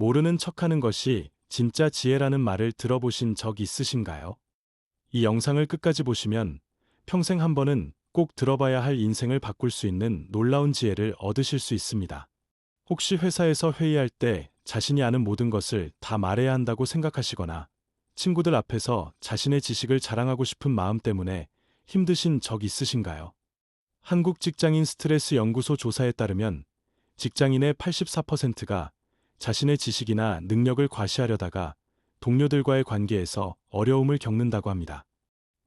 모르는 척하는 것이 진짜 지혜라는 말을 들어보신 적 있으신가요? 이 영상을 끝까지 보시면 평생 한 번은 꼭 들어봐야 할 인생을 바꿀 수 있는 놀라운 지혜를 얻으실 수 있습니다. 혹시 회사에서 회의할 때 자신이 아는 모든 것을 다 말해야 한다고 생각하시거나 친구들 앞에서 자신의 지식을 자랑하고 싶은 마음 때문에 힘드신 적 있으신가요? 한국 직장인 스트레스 연구소 조사에 따르면 직장인의 84%가 자신의 지식이나 능력을 과시하려다가 동료들과의 관계에서 어려움을 겪는다고 합니다.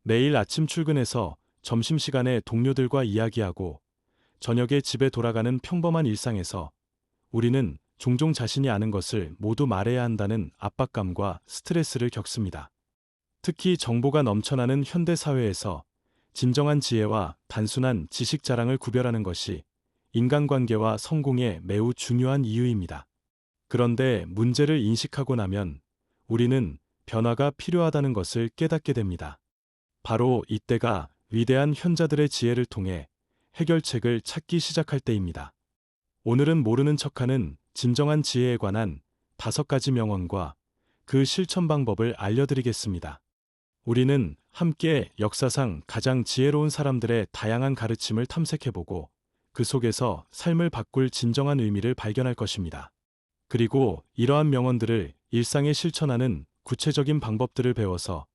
매일 아침 출근해서 점심시간에 동료들과 이야기하고 저녁에 집에 돌아가는 평범한 일상에서 우리는 종종 자신이 아는 것을 모두 말해야 한다는 압박감과 스트레스를 겪습니다. 특히 정보가 넘쳐나는 현대 사회에서 진정한 지혜와 단순한 지식 자랑을 구별하는 것이 인간관계와 성공에 매우 중요한 이유입니다. 그런데 문제를 인식하고 나면 우리는 변화가 필요하다는 것을 깨닫게 됩니다. 바로 이때가 위대한 현자들의 지혜를 통해 해결책을 찾기 시작할 때입니다. 오늘은 모르는 척하는 진정한 지혜에 관한 다섯 가지 명언과 그 실천 방법을 알려드리겠습니다. 우리는 함께 역사상 가장 지혜로운 사람들의 다양한 가르침을 탐색해보고 그 속에서 삶을 바꿀 진정한 의미를 발견할 것입니다. 그리고 이러한 명언들을 일상에 실천하는 구체적인 방법들을 배워서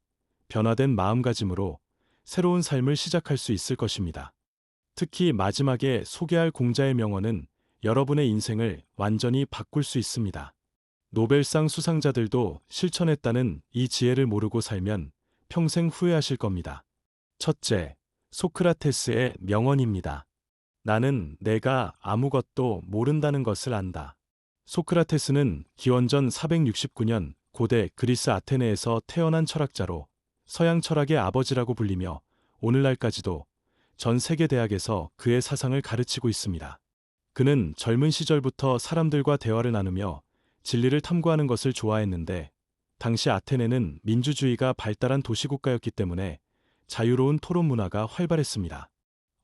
변화된 마음가짐으로 새로운 삶을 시작할 수 있을 것입니다. 특히 마지막에 소개할 공자의 명언은 여러분의 인생을 완전히 바꿀 수 있습니다. 노벨상 수상자들도 실천했다는 이 지혜를 모르고 살면 평생 후회하실 겁니다. 첫째, 소크라테스의 명언입니다. 나는 내가 아무것도 모른다는 것을 안다. 소크라테스는 기원전 469년 고대 그리스 아테네에서 태어난 철학자로 서양 철학의 아버지라고 불리며 오늘날까지도 전 세계 대학에서 그의 사상을 가르치고 있습니다. 그는 젊은 시절부터 사람들과 대화를 나누며 진리를 탐구하는 것을 좋아했는데 당시 아테네는 민주주의가 발달한 도시국가였기 때문에 자유로운 토론 문화가 활발했습니다.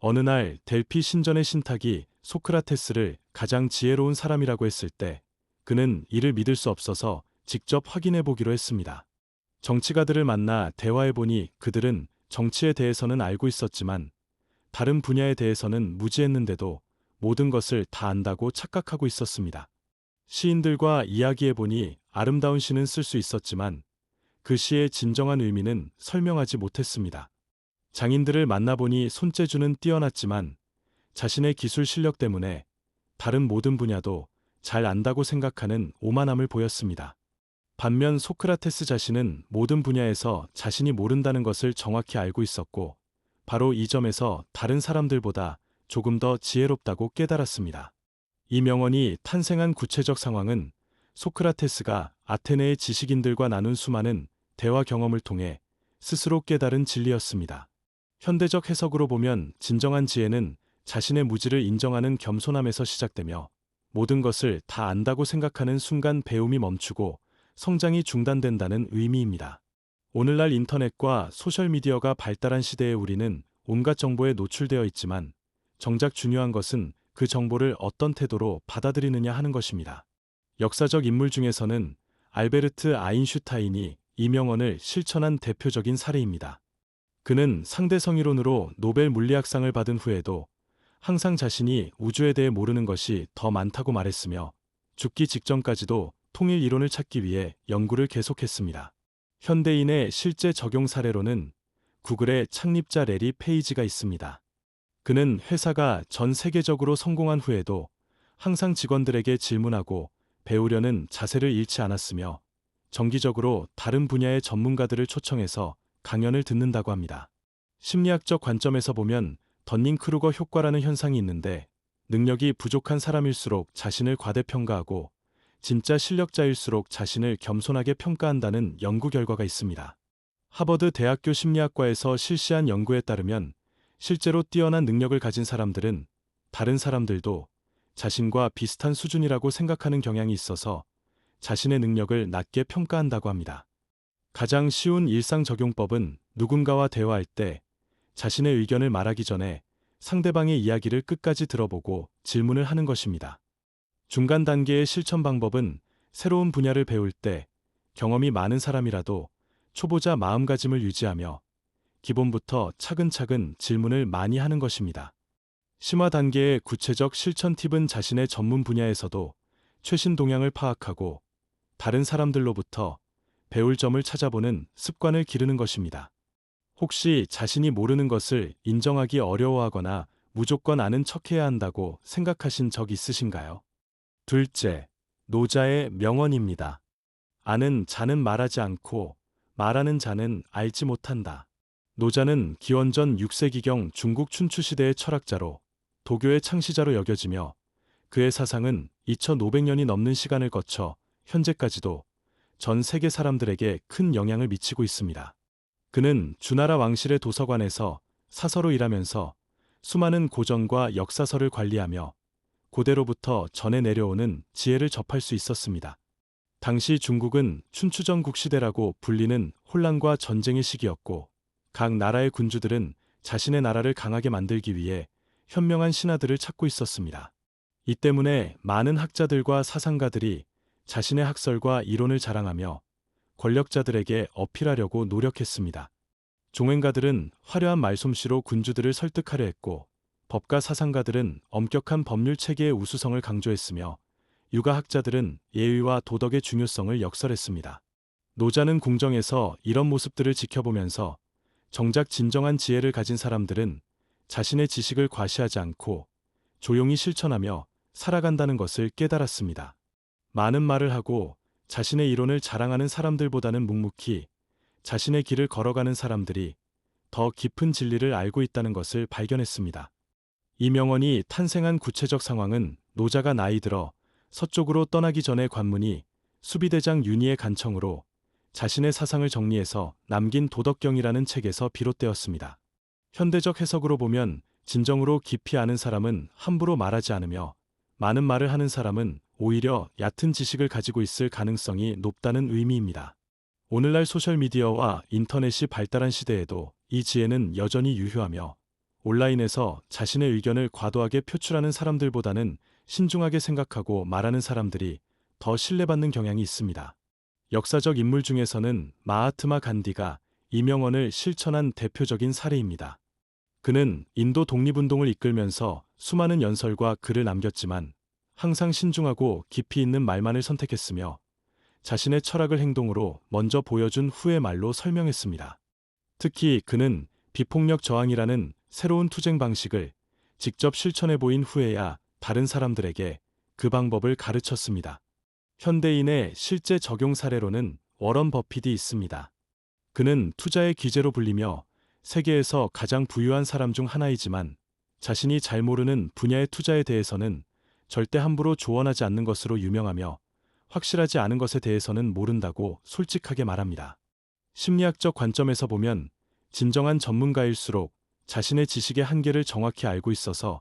어느 날 델피 신전의 신탁이 소크라테스를 가장 지혜로운 사람이라고 했을 때 그는 이를 믿을 수 없어서 직접 확인해 보기로 했습니다. 정치가들을 만나 대화해 보니 그들은 정치에 대해서는 알고 있었지만 다른 분야에 대해서는 무지했는데도 모든 것을 다 안다고 착각하고 있었습니다. 시인들과 이야기해 보니 아름다운 시는 쓸 수 있었지만 그 시의 진정한 의미는 설명하지 못했습니다. 장인들을 만나보니 손재주는 뛰어났지만 자신의 기술 실력 때문에 다른 모든 분야도 잘 안다고 생각하는 오만함을 보였습니다. 반면 소크라테스 자신은 모든 분야에서 자신이 모른다는 것을 정확히 알고 있었고 바로 이 점에서 다른 사람들보다 조금 더 지혜롭다고 깨달았습니다. 이 명언이 탄생한 구체적 상황은 소크라테스가 아테네의 지식인들과 나눈 수많은 대화 경험을 통해 스스로 깨달은 진리였습니다. 현대적 해석으로 보면 진정한 지혜는 자신의 무지를 인정하는 겸손함에서 시작되며 모든 것을 다 안다고 생각하는 순간 배움이 멈추고 성장이 중단된다는 의미입니다. 오늘날 인터넷과 소셜미디어가 발달한 시대에 우리는 온갖 정보에 노출되어 있지만 정작 중요한 것은 그 정보를 어떤 태도로 받아들이느냐 하는 것입니다. 역사적 인물 중에서는 알베르트 아인슈타인이 이 명언을 실천한 대표적인 사례입니다. 그는 상대성이론으로 노벨 물리학상을 받은 후에도 항상 자신이 우주에 대해 모르는 것이 더 많다고 말했으며 죽기 직전까지도 통일 이론을 찾기 위해 연구를 계속했습니다. 현대인의 실제 적용 사례로는 구글의 창립자 레리 페이지가 있습니다. 그는 회사가 전 세계적으로 성공한 후에도 항상 직원들에게 질문하고 배우려는 자세를 잃지 않았으며 정기적으로 다른 분야의 전문가들을 초청해서 강연을 듣는다고 합니다. 심리학적 관점에서 보면 던닝 크루거 효과라는 현상이 있는데 능력이 부족한 사람일수록 자신을 과대평가하고 진짜 실력자일수록 자신을 겸손하게 평가한다는 연구 결과가 있습니다. 하버드 대학교 심리학과에서 실시한 연구에 따르면 실제로 뛰어난 능력을 가진 사람들은 다른 사람들도 자신과 비슷한 수준이라고 생각하는 경향이 있어서 자신의 능력을 낮게 평가한다고 합니다. 가장 쉬운 일상 적용법은 누군가와 대화할 때 자신의 의견을 말하기 전에 상대방의 이야기를 끝까지 들어보고 질문을 하는 것입니다. 중간 단계의 실천 방법은 새로운 분야를 배울 때 경험이 많은 사람이라도 초보자 마음가짐을 유지하며 기본부터 차근차근 질문을 많이 하는 것입니다. 심화 단계의 구체적 실천 팁은 자신의 전문 분야에서도 최신 동향을 파악하고 다른 사람들로부터 배울 점을 찾아보는 습관을 기르는 것입니다. 혹시 자신이 모르는 것을 인정하기 어려워하거나 무조건 아는 척해야 한다고 생각하신 적 있으신가요? 둘째, 노자의 명언입니다. 아는 자는 말하지 않고 말하는 자는 알지 못한다. 노자는 기원전 6세기경 중국 춘추시대의 철학자로 도교의 창시자로 여겨지며 그의 사상은 2500년이 넘는 시간을 거쳐 현재까지도 전 세계 사람들에게 큰 영향을 미치고 있습니다. 그는 주나라 왕실의 도서관에서 사서로 일하면서 수많은 고전과 역사서를 관리하며 고대로부터 전해 내려오는 지혜를 접할 수 있었습니다. 당시 중국은 춘추전 국 시대라고 불리는 혼란과 전쟁의 시기였고 각 나라의 군주들은 자신의 나라를 강하게 만들기 위해 현명한 신하들을 찾고 있었습니다. 이 때문에 많은 학자들과 사상가들이 자신의 학설과 이론을 자랑하며 권력자들에게 어필하려고 노력했습니다. 종행가들은 화려한 말솜씨로 군주들을 설득하려 했고 법가 사상가들은 엄격한 법률 체계의 우수성을 강조했으며 육아학자들은 예의와 도덕의 중요성을 역설했습니다. 노자는 궁정에서 이런 모습들을 지켜보면서 정작 진정한 지혜를 가진 사람들은 자신의 지식을 과시하지 않고 조용히 실천하며 살아간다는 것을 깨달았습니다. 많은 말을 하고 자신의 이론을 자랑하는 사람들보다는 묵묵히 자신의 길을 걸어가는 사람들이 더 깊은 진리를 알고 있다는 것을 발견했습니다. 이 명언이 탄생한 구체적 상황은 노자가 나이 들어 서쪽으로 떠나기 전에 관문이 수비대장 윤희의 간청으로 자신의 사상을 정리해서 남긴 도덕경이라는 책에서 비롯되었습니다. 현대적 해석으로 보면 진정으로 깊이 아는 사람은 함부로 말하지 않으며 많은 말을 하는 사람은 오히려 얕은 지식을 가지고 있을 가능성이 높다는 의미입니다. 오늘날 소셜미디어와 인터넷이 발달한 시대에도 이 지혜는 여전히 유효하며 온라인에서 자신의 의견을 과도하게 표출하는 사람들보다는 신중하게 생각하고 말하는 사람들이 더 신뢰받는 경향이 있습니다. 역사적 인물 중에서는 마하트마 간디가 이명언을 실천한 대표적인 사례입니다. 그는 인도 독립운동을 이끌면서 수많은 연설과 글을 남겼지만 항상 신중하고 깊이 있는 말만을 선택했으며 자신의 철학을 행동으로 먼저 보여준 후의 말로 설명했습니다. 특히 그는 비폭력 저항이라는 새로운 투쟁 방식을 직접 실천해 보인 후에야 다른 사람들에게 그 방법을 가르쳤습니다. 현대인의 실제 적용 사례로는 워런 버핏이 있습니다. 그는 투자의 기재로 불리며 세계에서 가장 부유한 사람 중 하나이지만 자신이 잘 모르는 분야의 투자에 대해서는 절대 함부로 조언하지 않는 것으로 유명하며 확실하지 않은 것에 대해서는 모른다고 솔직하게 말합니다. 심리학적 관점에서 보면 진정한 전문가일수록 자신의 지식의 한계를 정확히 알고 있어서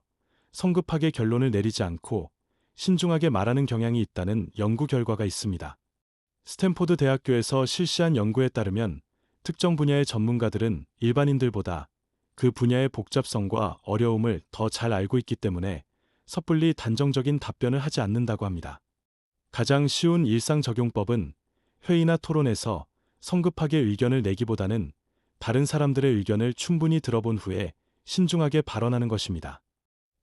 성급하게 결론을 내리지 않고 신중하게 말하는 경향이 있다는 연구 결과가 있습니다. 스탠포드 대학교에서 실시한 연구에 따르면 특정 분야의 전문가들은 일반인들보다 그 분야의 복잡성과 어려움을 더 잘 알고 있기 때문에 섣불리 단정적인 답변을 하지 않는다고 합니다. 가장 쉬운 일상 적용법은 회의나 토론에서 성급하게 의견을 내기보다는 다른 사람들의 의견을 충분히 들어본 후에 신중하게 발언하는 것입니다.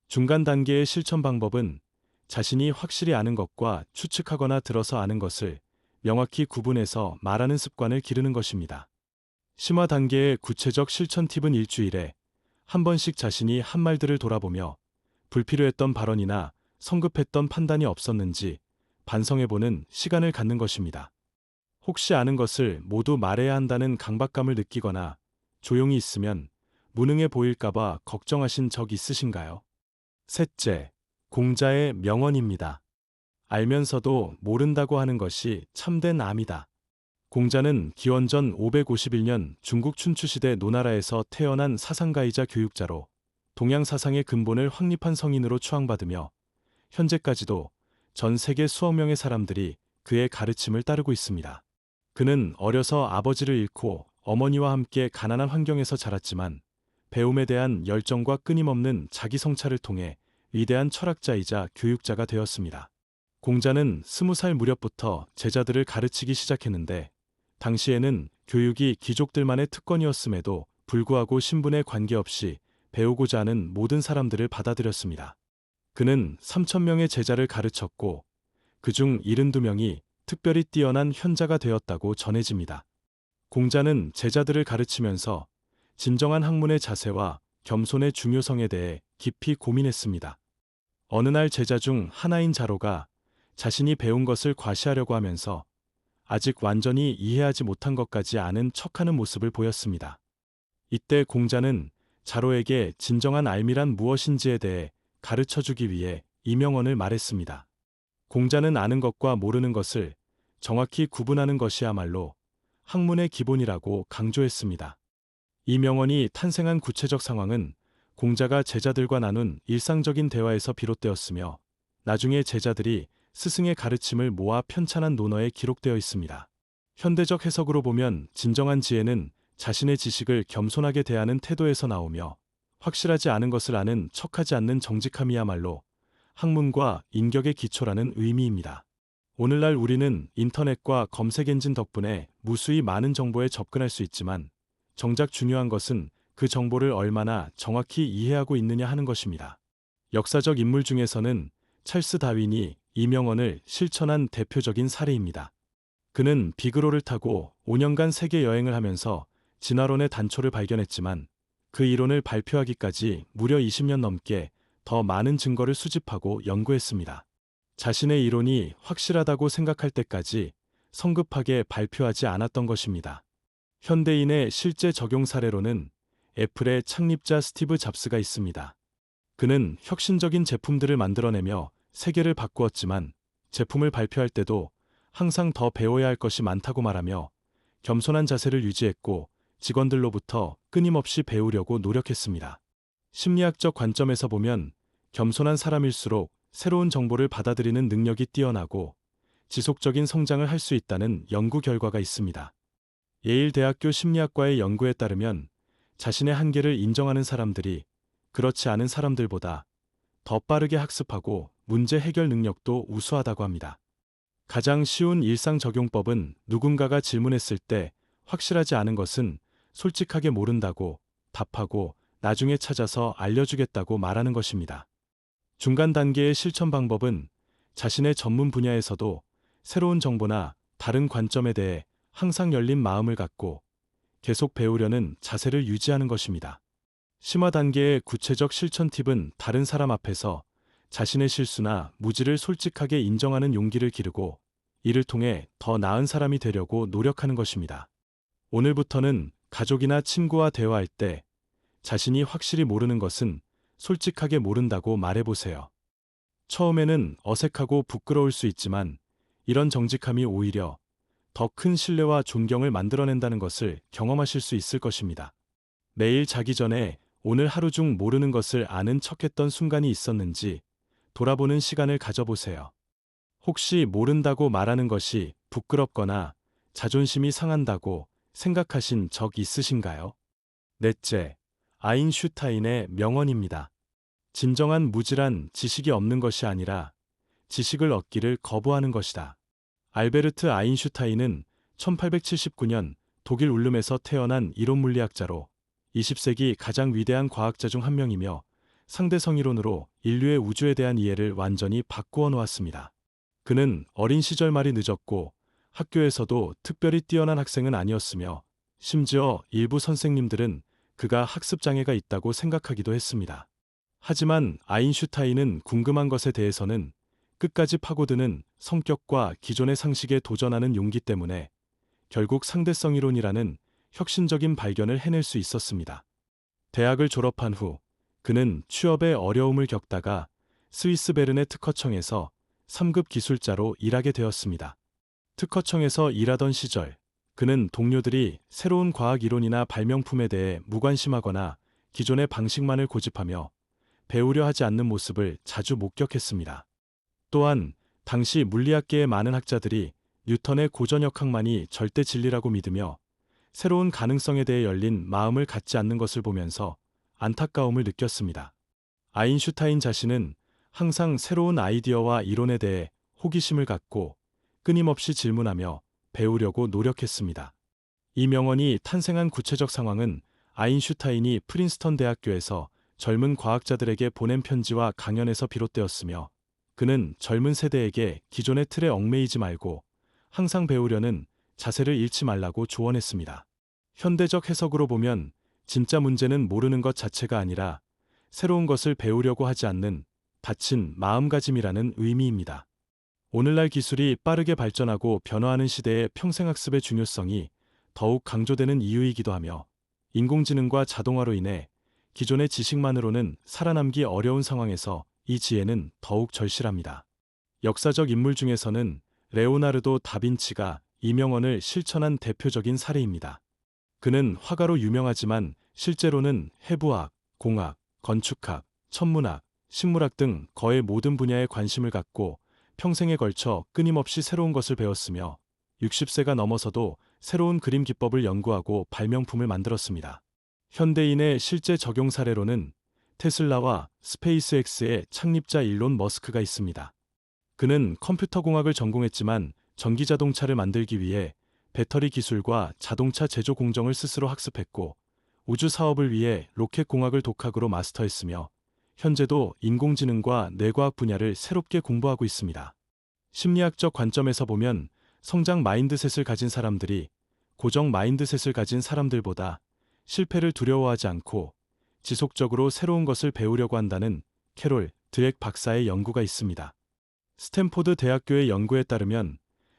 중간 단계의 실천 방법은 자신이 확실히 아는 것과 추측하거나 들어서 아는 것을 명확히 구분해서 말하는 습관을 기르는 것입니다. 심화 단계의 구체적 실천 팁은 일주일에 한 번씩 자신이 한 말들을 돌아보며 불필요했던 발언이나 성급했던 판단이 없었는지 반성해보는 시간을 갖는 것입니다. 혹시 아는 것을 모두 말해야 한다는 강박감을 느끼거나 조용히 있으면 무능해 보일까봐 걱정하신 적 있으신가요? 셋째, 공자의 명언입니다. 알면서도 모른다고 하는 것이 참된 암이다. 공자는 기원전 551년 중국 춘추시대 노나라에서 태어난 사상가이자 교육자로 동양 사상의 근본을 확립한 성인으로 추앙받으며 현재까지도 전 세계 수억 명의 사람들이 그의 가르침을 따르고 있습니다. 그는 어려서 아버지를 잃고 어머니와 함께 가난한 환경에서 자랐지만 배움에 대한 열정과 끊임없는 자기 성찰을 통해 위대한 철학자이자 교육자가 되었습니다. 공자는 스무 살 무렵부터 제자들을 가르치기 시작했는데 당시에는 교육이 귀족들만의 특권이었음에도 불구하고 신분에 관계없이 배우고자 하는 모든 사람들을 받아들였습니다. 그는 3천명의 제자를 가르쳤고 그중 72명이 특별히 뛰어난 현자가 되었다고 전해집니다. 공자는 제자들을 가르치면서 진정한 학문의 자세와 겸손의 중요성에 대해 깊이 고민했습니다. 어느 날 제자 중 하나인 자로가 자신이 배운 것을 과시하려고 하면서 아직 완전히 이해하지 못한 것까지 아는 척하는 모습을 보였습니다. 이때 공자는 자로에게 진정한 알미란 무엇인지에 대해 가르쳐 주기 위해 이명언을 말했습니다. 공자는 아는 것과 모르는 것을 정확히 구분하는 것이야말로 학문의 기본이라고 강조했습니다. 이 명언이 탄생한 구체적 상황은 공자가 제자들과 나눈 일상적인 대화에서 비롯되었으며 나중에 제자들이 스승의 가르침을 모아 편찬한 논어에 기록되어 있습니다. 현대적 해석으로 보면 진정한 지혜는 자신의 지식을 겸손하게 대하는 태도에서 나오며 확실하지 않은 것을 아는 척하지 않는 정직함이야말로 학문과 인격의 기초라는 의미입니다. 오늘날 우리는 인터넷과 검색 엔진 덕분에 무수히 많은 정보에 접근할 수 있지만 정작 중요한 것은 그 정보를 얼마나 정확히 이해하고 있느냐 하는 것입니다. 역사적 인물 중에서는 찰스 다윈이 이명언을 실천한 대표적인 사례입니다. 그는 비그로를 타고 5년간 세계 여행을 하면서 진화론의 단초를 발견했지만 그 이론을 발표하기까지 무려 20년 넘게 더 많은 증거를 수집하고 연구했습니다. 자신의 이론이 확실하다고 생각할 때까지 성급하게 발표하지 않았던 것입니다. 현대인의 실제 적용 사례로는 애플의 창립자 스티브 잡스가 있습니다. 그는 혁신적인 제품들을 만들어내며 세계를 바꾸었지만 제품을 발표할 때도 항상 더 배워야 할 것이 많다고 말하며 겸손한 자세를 유지했고 직원들로부터 끊임없이 배우려고 노력했습니다. 심리학적 관점에서 보면 겸손한 사람일수록 새로운 정보를 받아들이는 능력이 뛰어나고 지속적인 성장을 할 수 있다는 연구 결과가 있습니다. 예일 대학교 심리학과의 연구에 따르면 자신의 한계를 인정하는 사람들이 그렇지 않은 사람들보다 더 빠르게 학습하고 문제 해결 능력도 우수하다고 합니다. 가장 쉬운 일상 적용법은 누군가가 질문했을 때 확실하지 않은 것은 솔직하게 모른다고 답하고 나중에 찾아서 알려주겠다고 말하는 것입니다. 중간 단계의 실천 방법은 자신의 전문 분야에서도 새로운 정보나 다른 관점에 대해 항상 열린 마음을 갖고 계속 배우려는 자세를 유지하는 것입니다. 심화 단계의 구체적 실천 팁은 다른 사람 앞에서 자신의 실수나 무지를 솔직하게 인정하는 용기를 기르고 이를 통해 더 나은 사람이 되려고 노력하는 것입니다. 오늘부터는 가족이나 친구와 대화할 때 자신이 확실히 모르는 것은 솔직하게 모른다고 말해보세요. 처음에는 어색하고 부끄러울 수 있지만 이런 정직함이 오히려 더 큰 신뢰와 존경을 만들어낸다는 것을 경험하실 수 있을 것입니다. 매일 자기 전에 오늘 하루 중 모르는 것을 아는 척했던 순간이 있었는지 돌아보는 시간을 가져보세요. 혹시 모른다고 말하는 것이 부끄럽거나 자존심이 상한다고 생각하신 적 있으신가요? 넷째, 아인슈타인의 명언입니다. 진정한 무지란 지식이 없는 것이 아니라 지식을 얻기를 거부하는 것이다. 알베르트 아인슈타인은 1879년 독일 울름에서 태어난 이론 물리학자로 20세기 가장 위대한 과학자 중 한 명이며 상대성 이론으로 인류의 우주에 대한 이해를 완전히 바꾸어 놓았습니다. 그는 어린 시절 말이 늦었고 학교에서도 특별히 뛰어난 학생은 아니었으며 심지어 일부 선생님들은 그가 학습장애가 있다고 생각하기도 했습니다. 하지만 아인슈타인은 궁금한 것에 대해서는 끝까지 파고드는 성격과 기존의 상식에 도전하는 용기 때문에 결국 상대성 이론이라는 혁신적인 발견을 해낼 수 있었습니다. 대학을 졸업한 후 그는 취업에 어려움을 겪다가 스위스 베른의 특허청에서 3급 기술자로 일하게 되었습니다. 특허청에서 일하던 시절 그는 동료들이 새로운 과학 이론이나 발명품에 대해 무관심하거나 기존의 방식만을 고집하며 배우려 하지 않는 모습을 자주 목격했습니다. 또한 당시 물리학계의 많은 학자들이 뉴턴의 고전역학만이 절대 진리라고 믿으며 새로운 가능성에 대해 열린 마음을 갖지 않는 것을 보면서 안타까움을 느꼈습니다. 아인슈타인 자신은 항상 새로운 아이디어와 이론에 대해 호기심을 갖고 끊임없이 질문하며 배우려고 노력했습니다. 이 명언이 탄생한 구체적 상황은 아인슈타인이 프린스턴 대학교에서 젊은 과학자들에게 보낸 편지와 강연에서 비롯되었으며 그는 젊은 세대에게 기존의 틀에 얽매이지 말고 항상 배우려는 자세를 잃지 말라고 조언했습니다. 현대적 해석으로 보면 진짜 문제는 모르는 것 자체가 아니라 새로운 것을 배우려고 하지 않는 닫힌 마음가짐이라는 의미입니다. 오늘날 기술이 빠르게 발전하고 변화하는 시대에 평생학습의 중요성이 더욱 강조되는 이유이기도 하며 인공지능과 자동화로 인해 기존의 지식만으로는 살아남기 어려운 상황에서 이 지혜는 더욱 절실합니다. 역사적 인물 중에서는 레오나르도 다빈치가 이 명언을 실천한 대표적인 사례입니다. 그는 화가로 유명하지만 실제로는 해부학, 공학, 건축학, 천문학, 식물학 등 거의 모든 분야에 관심을 갖고 평생에 걸쳐 끊임없이 새로운 것을 배웠으며 60세가 넘어서도 새로운 그림 기법을 연구하고 발명품을 만들었습니다. 현대인의 실제 적용 사례로는 테슬라와 스페이스X의 창립자 일론 머스크가 있습니다. 그는 컴퓨터 공학을 전공했지만 전기 자동차를 만들기 위해 배터리 기술과 자동차 제조 공정을 스스로 학습했고 우주 사업을 위해 로켓 공학을 독학으로 마스터했으며 현재도 인공지능과 뇌과학 분야를 새롭게 공부하고 있습니다. 심리학적 관점에서 보면 성장 마인드셋을 가진 사람들이 고정 마인드셋을 가진 사람들보다 실패를 두려워하지 않고 지속적으로 새로운 것을 배우려고 한다는 캐롤 드액 박사의 연구가 있습니다. 스탠포드 대학교의 연구에 따르면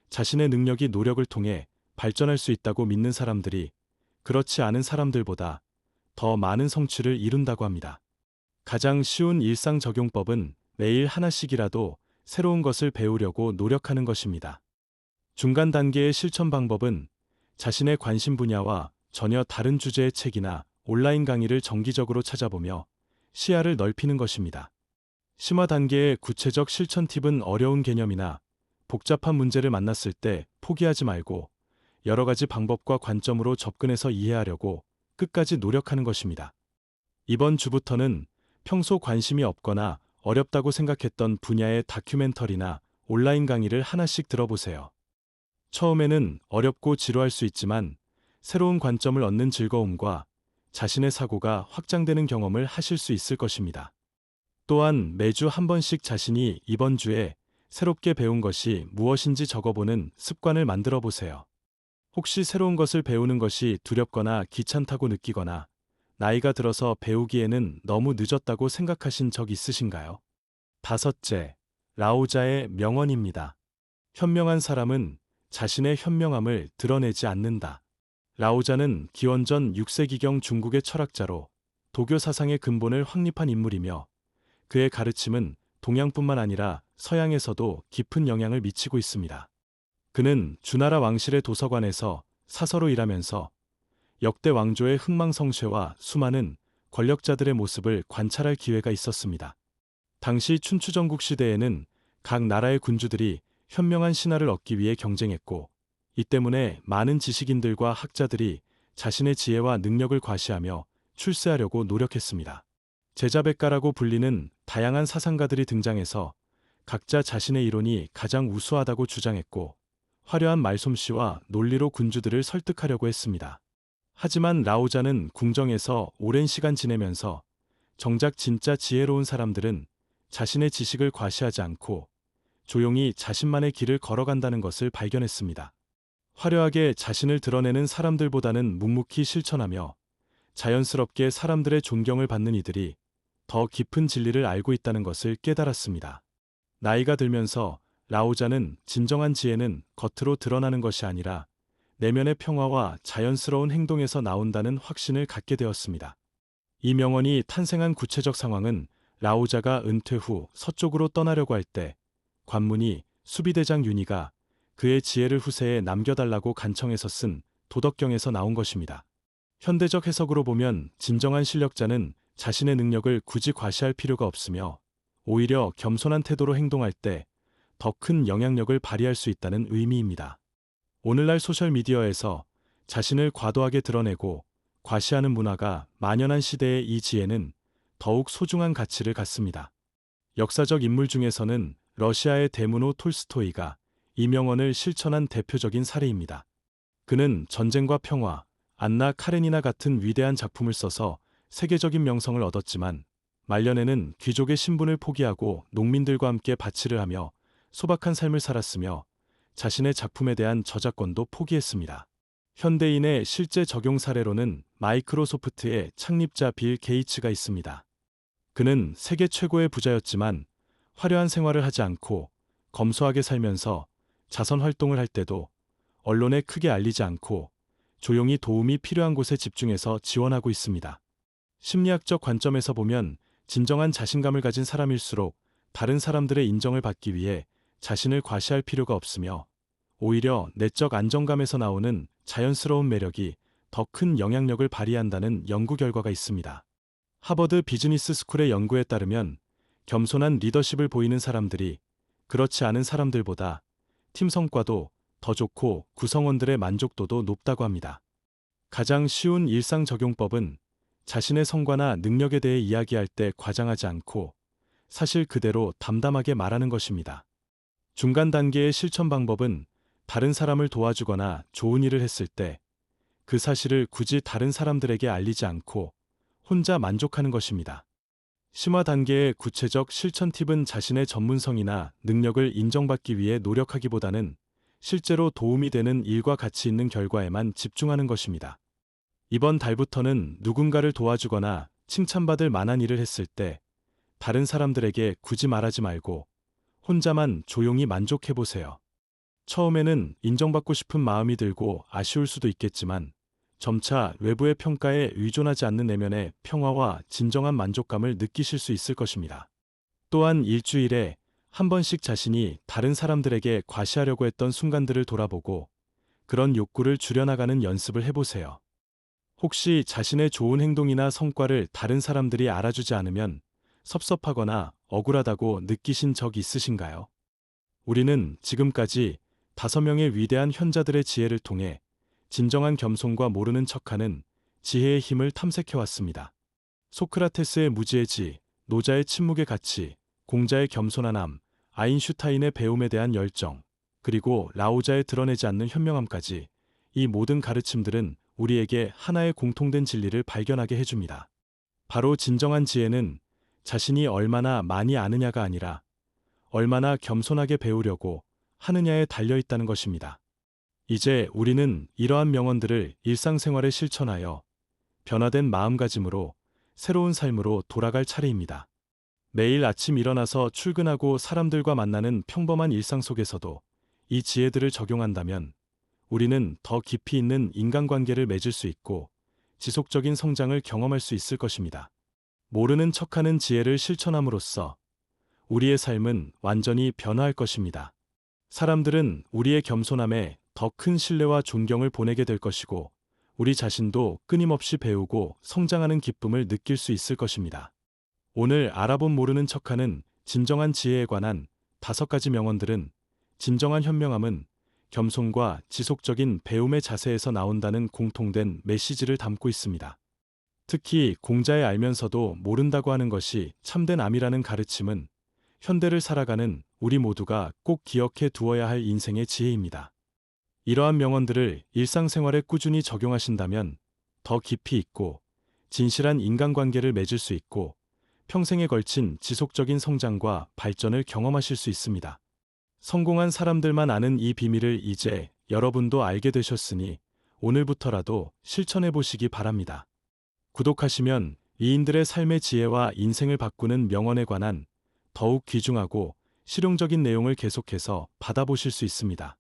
자신의 능력이 노력을 통해 발전할 수 있다고 믿는 사람들이 그렇지 않은 사람들보다 더 많은 성취를 이룬다고 합니다. 가장 쉬운 일상 적용법은 매일 하나씩이라도 새로운 것을 배우려고 노력하는 것입니다. 중간 단계의 실천 방법은 자신의 관심 분야와 전혀 다른 주제의 책이나 온라인 강의를 정기적으로 찾아보며 시야를 넓히는 것입니다. 심화 단계의 구체적 실천 팁은 어려운 개념이나 복잡한 문제를 만났을 때 포기하지 말고 여러 가지 방법과 관점으로 접근해서 이해하려고 끝까지 노력하는 것입니다. 이번 주부터는 평소 관심이 없거나 어렵다고 생각했던 분야의 다큐멘터리나 온라인 강의를 하나씩 들어보세요. 처음에는 어렵고 지루할 수 있지만 새로운 관점을 얻는 즐거움과 자신의 사고가 확장되는 경험을 하실 수 있을 것입니다. 또한 매주 한 번씩 자신이 이번 주에 새롭게 배운 것이 무엇인지 적어보는 습관을 만들어 보세요. 혹시 새로운 것을 배우는 것이 두렵거나 귀찮다고 느끼거나 나이가 들어서 배우기에는 너무 늦었다고 생각하신 적 있으신가요? 다섯째, 라오자의 명언입니다. 현명한 사람은 자신의 현명함을 드러내지 않는다. 라오자는 기원전 6세기경 중국의 철학자로 도교 사상의 근본을 확립한 인물이며 그의 가르침은 동양뿐만 아니라 서양에서도 깊은 영향을 미치고 있습니다. 그는 주나라 왕실의 도서관에서 사서로 일하면서 역대 왕조의 흥망성쇠와 수많은 권력자들의 모습을 관찰할 기회가 있었습니다. 당시 춘추전국 시대에는 각 나라의 군주들이 현명한 신하를 얻기 위해 경쟁했고 이 때문에 많은 지식인들과 학자들이 자신의 지혜와 능력을 과시하며 출세하려고 노력했습니다. 제자백가라고 불리는 다양한 사상가들이 등장해서 각자 자신의 이론이 가장 우수하다고 주장했고 화려한 말솜씨와 논리로 군주들을 설득하려고 했습니다. 하지만 라오자는 궁정에서 오랜 시간 지내면서 정작 진짜 지혜로운 사람들은 자신의 지식을 과시하지 않고 조용히 자신만의 길을 걸어간다는 것을 발견했습니다. 화려하게 자신을 드러내는 사람들보다는 묵묵히 실천하며 자연스럽게 사람들의 존경을 받는 이들이 더 깊은 진리를 알고 있다는 것을 깨달았습니다. 나이가 들면서 라오자는 진정한 지혜는 겉으로 드러나는 것이 아니라 내면의 평화와 자연스러운 행동에서 나온다는 확신을 갖게 되었습니다. 이 명언이 탄생한 구체적 상황은 라오자가 은퇴 후 서쪽으로 떠나려고 할 때 관문이 수비대장 윤희가 그의 지혜를 후세에 남겨달라고 간청해서 쓴 도덕경에서 나온 것입니다. 현대적 해석으로 보면 진정한 실력자는 자신의 능력을 굳이 과시할 필요가 없으며 오히려 겸손한 태도로 행동할 때 더 큰 영향력을 발휘할 수 있다는 의미입니다. 오늘날 소셜미디어에서 자신을 과도하게 드러내고 과시하는 문화가 만연한 시대의 이 지혜는 더욱 소중한 가치를 갖습니다. 역사적 인물 중에서는 러시아의 데무노 톨스토이가 이 명언을 실천한 대표적인 사례입니다. 그는 전쟁과 평화, 안나 카레니나 같은 위대한 작품을 써서 세계적인 명성을 얻었지만 말년에는 귀족의 신분을 포기하고 농민들과 함께 바치를 하며 소박한 삶을 살았으며 자신의 작품에 대한 저작권도 포기했습니다. 현대인의 실제 적용 사례로는 마이크로소프트의 창립자 빌 게이츠가 있습니다. 그는 세계 최고의 부자였지만 화려한 생활을 하지 않고 검소하게 살면서 자선 활동을 할 때도 언론에 크게 알리지 않고 조용히 도움이 필요한 곳에 집중해서 지원하고 있습니다. 심리학적 관점에서 보면 진정한 자신감을 가진 사람일수록 다른 사람들의 인정을 받기 위해 자신을 과시할 필요가 없으며 오히려 내적 안정감에서 나오는 자연스러운 매력이 더 큰 영향력을 발휘한다는 연구 결과가 있습니다. 하버드 비즈니스 스쿨의 연구에 따르면 겸손한 리더십을 보이는 사람들이 그렇지 않은 사람들보다 팀 성과도 더 좋고 구성원들의 만족도도 높다고 합니다. 가장 쉬운 일상 적용법은 자신의 성과나 능력에 대해 이야기할 때 과장하지 않고 사실 그대로 담담하게 말하는 것입니다. 중간 단계의 실천 방법은 다른 사람을 도와주거나 좋은 일을 했을 때 그 사실을 굳이 다른 사람들에게 알리지 않고 혼자 만족하는 것입니다. 심화 단계의 구체적 실천 팁은 자신의 전문성이나 능력을 인정받기 위해 노력하기보다는 실제로 도움이 되는 일과 가치 있는 결과에만 집중하는 것입니다. 이번 달부터는 누군가를 도와주거나 칭찬받을 만한 일을 했을 때 다른 사람들에게 굳이 말하지 말고 혼자만 조용히 만족해 보세요. 처음에는 인정받고 싶은 마음이 들고 아쉬울 수도 있겠지만 점차 외부의 평가에 의존하지 않는 내면의 평화와 진정한 만족감을 느끼실 수 있을 것입니다. 또한 일주일에 한 번씩 자신이 다른 사람들에게 과시하려고 했던 순간들을 돌아보고 그런 욕구를 줄여나가는 연습을 해보세요. 혹시 자신의 좋은 행동이나 성과를 다른 사람들이 알아주지 않으면 섭섭하거나 억울하다고 느끼신 적 있으신가요? 우리는 지금까지 다섯 명의 위대한 현자들의 지혜를 통해 진정한 겸손과 모르는 척하는 지혜의 힘을 탐색해왔습니다. 소크라테스의 무지의 지, 노자의 침묵의 가치, 공자의 겸손한 함, 아인슈타인의 배움에 대한 열정, 그리고 라오자의 드러내지 않는 현명함까지 이 모든 가르침들은 우리에게 하나의 공통된 진리를 발견하게 해줍니다. 바로 진정한 지혜는 자신이 얼마나 많이 아느냐가 아니라 얼마나 겸손하게 배우려고 하느냐에 달려 있다는 것입니다. 이제 우리는 이러한 명언들을 일상생활에 실천하여 변화된 마음가짐으로 새로운 삶으로 돌아갈 차례입니다. 매일 아침 일어나서 출근하고 사람들과 만나는 평범한 일상 속에서도 이 지혜들을 적용한다면 우리는 더 깊이 있는 인간관계를 맺을 수 있고 지속적인 성장을 경험할 수 있을 것입니다. 모르는 척하는 지혜를 실천함으로써 우리의 삶은 완전히 변화할 것입니다. 사람들은 우리의 겸손함에 더 큰 신뢰와 존경을 보내게 될 것이고 우리 자신도 끊임없이 배우고 성장하는 기쁨을 느낄 수 있을 것입니다. 오늘 알아본 모르는 척하는 진정한 지혜에 관한 다섯 가지 명언들은 진정한 현명함은 겸손과 지속적인 배움의 자세에서 나온다는 공통된 메시지를 담고 있습니다. 특히 공자에 알면서도 모른다고 하는 것이 참된 암이라는 가르침은 현대를 살아가는 우리 모두가 꼭 기억해 두어야 할 인생의 지혜입니다. 이러한 명언들을 일상생활에 꾸준히 적용하신다면 더 깊이 있고 진실한 인간관계를 맺을 수 있고 평생에 걸친 지속적인 성장과 발전을 경험하실 수 있습니다. 성공한 사람들만 아는 이 비밀을 이제 여러분도 알게 되셨으니 오늘부터라도 실천해 보시기 바랍니다. 구독하시면 이인들의 삶의 지혜와 인생을 바꾸는 명언에 관한 더욱 귀중하고 실용적인 내용을 계속해서 받아보실 수 있습니다.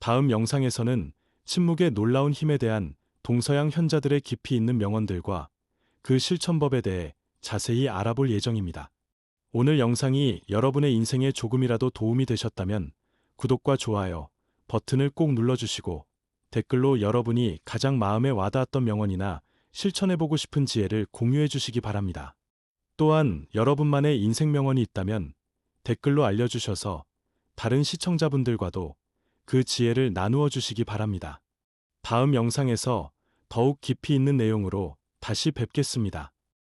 다음 영상에서는 침묵의 놀라운 힘에 대한 동서양 현자들의 깊이 있는 명언들과 그 실천법에 대해 자세히 알아볼 예정입니다. 오늘 영상이 여러분의 인생에 조금이라도 도움이 되셨다면 구독과 좋아요 버튼을 꼭 눌러주시고 댓글로 여러분이 가장 마음에 와닿았던 명언이나 실천해보고 싶은 지혜를 공유해 주시기 바랍니다. 또한 여러분만의 인생 명언이 있다면 댓글로 알려주셔서 다른 시청자분들과도 그 지혜를 나누어 주시기 바랍니다. 다음 영상에서 더욱 깊이 있는 내용으로 다시 뵙겠습니다.